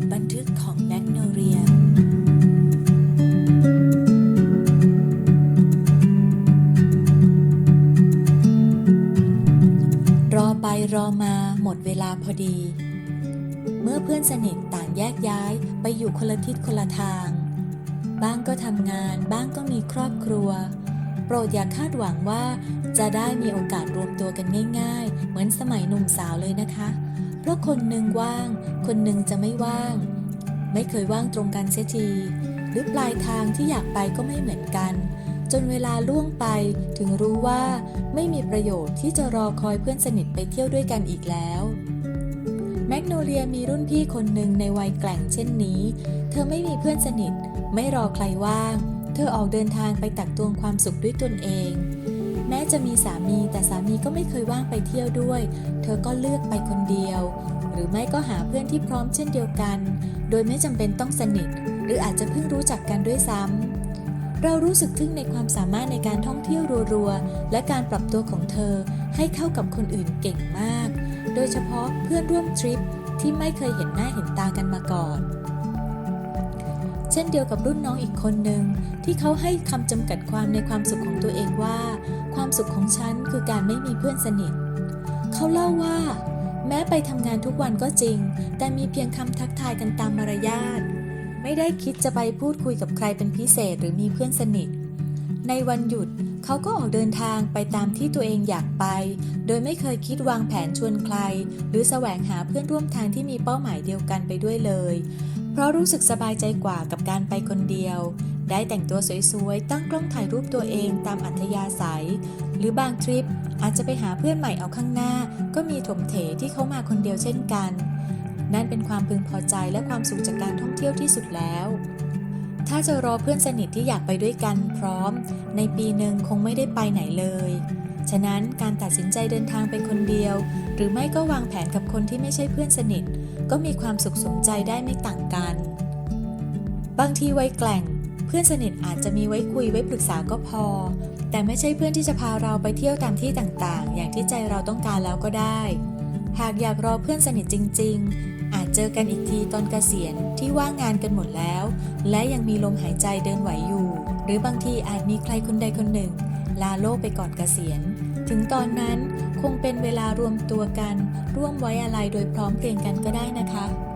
ทบันทึกของแมกโนเรียรอไปรอมาหมดเวลาพอดี เมื่อเพื่อนสนิทต่างแยกย้ายไปอยู่คนละทิศคนละทาง บ้างก็ทำงานบ้างก็มีครอบครัว โปรดอย่าคาดหวังว่าจะได้มีโอกาสรวมตัวกันง่าย ๆ เหมือนสมัยหนุ่มสาวเลยนะคะ เพราะคนหนึ่งว่าง คนหนึ่งจะไม่ว่าง ไม่เคยว่างตรงกันเสียที หรือปลายทางที่อยากไปก็ไม่เหมือนกัน จนเวลาล่วงไปถึงรู้ว่าไม่มีประโยชน์ที่จะรอคอยเพื่อนสนิทไปเที่ยวด้วยกันอีกแล้วแมกโนเลียมีรุ่นพี่คนหนึ่งในวัยแกล่งเช่นนี้ เธอไม่มีเพื่อนสนิท ไม่รอใครว่าง เธอออกเดินทางไปตักตวงความสุขด้วยตนเอง แม้จะมีสามีแต่สามีก็ไม่เคยว่างไปเที่ยวด้วย เธอก็เลือกไปคนเดียว หรือไม่ก็หาเพื่อนที่พร้อมเช่นเดียวกัน โดยไม่จำเป็นต้องสนิท หรืออาจจะเพิ่งรู้จักกันด้วยซ้ำเรารู้สึกทึ่งในความสามารถในการท่องเที่ยวรัวๆ และการปรับตัวของเธอให้เข้ากับคนอื่นเก่งมาก โดยเฉพาะเพื่อนร่วมทริปที่ไม่เคยเห็นหน้าเห็นตากันมาก่อน เช่นเดียวกับรุ่นน้องอีกคนหนึ่งที่เขาให้คำจำกัดความในความสุขของตัวเองว่า ความสุขของฉันคือการไม่มีเพื่อนสนิท เขาเล่าว่า แม้ไปทำงานทุกวันก็จริง แต่มีเพียงคำทักทายกันตามมารยาท ไม่ได้คิดจะไปพูดคุยกับใครเป็นพิเศษหรือมีเพื่อนสนิท ในวันหยุดเขาก็ออกเดินทางไปตามที่ตัวเองอยากไป โดยไม่เคยคิดวางแผนชวนใคร หรือแสวงหาเพื่อนร่วมทางที่มีเป้าหมายเดียวกันไปด้วยเลย เพราะรู้สึกสบายใจกว่ากับการไปคนเดียว ได้แต่งตัวสวยๆ ตั้งกล้องถ่ายรูปตัวเองตามอัธยาศัย หรือบางทริปอาจจะไปหาเพื่อนใหม่เอาข้างหน้า ก็มีถมเถที่เขามาคนเดียวเช่นกัน นั่นเป็นความพึงพอใจและความสุขจากการท่องเที่ยวที่สุดแล้ว ถ้าจะรอเพื่อนสนิทที่อยากไปด้วยกันพร้อม ในปีหนึ่งคงไม่ได้ไปไหนเลย ฉะนั้นการตัดสินใจเดินทางไปคนเดียว หรือไม่ก็วางแผนกับคนที่ไม่ใช่เพื่อนสนิท ก็มีความสุขสมใจได้ไม่ต่างกัน บางทีไว้แกล่ง พื่อนสนิทอาจจะมีไว้คุยไว้ปรึกษาก็พอ แต่ไม่ใช่เพื่อนที่จะพาเราไปเที่ยวตามที่ต่างๆ อย่างที่ใจเราต้องการแล้วก็ได้ หากอยากรอเพื่อนสนิทจริง ๆ อาจเจอกันอีกทีตอนเกษียณที่ว่างงานกันหมดแล้ว และยังมีลมหายใจเดินไหวอยู่ หรือบางทีอาจมีใครคนใดคนหนึ่ง ลาโลกไปก่อนเกษียณ ถึงตอนนั้นคงเป็นเวลารวมตัวกัน ร่วมไว้อะไรโดยพร้อมเพรียงกันก็ได้นะคะ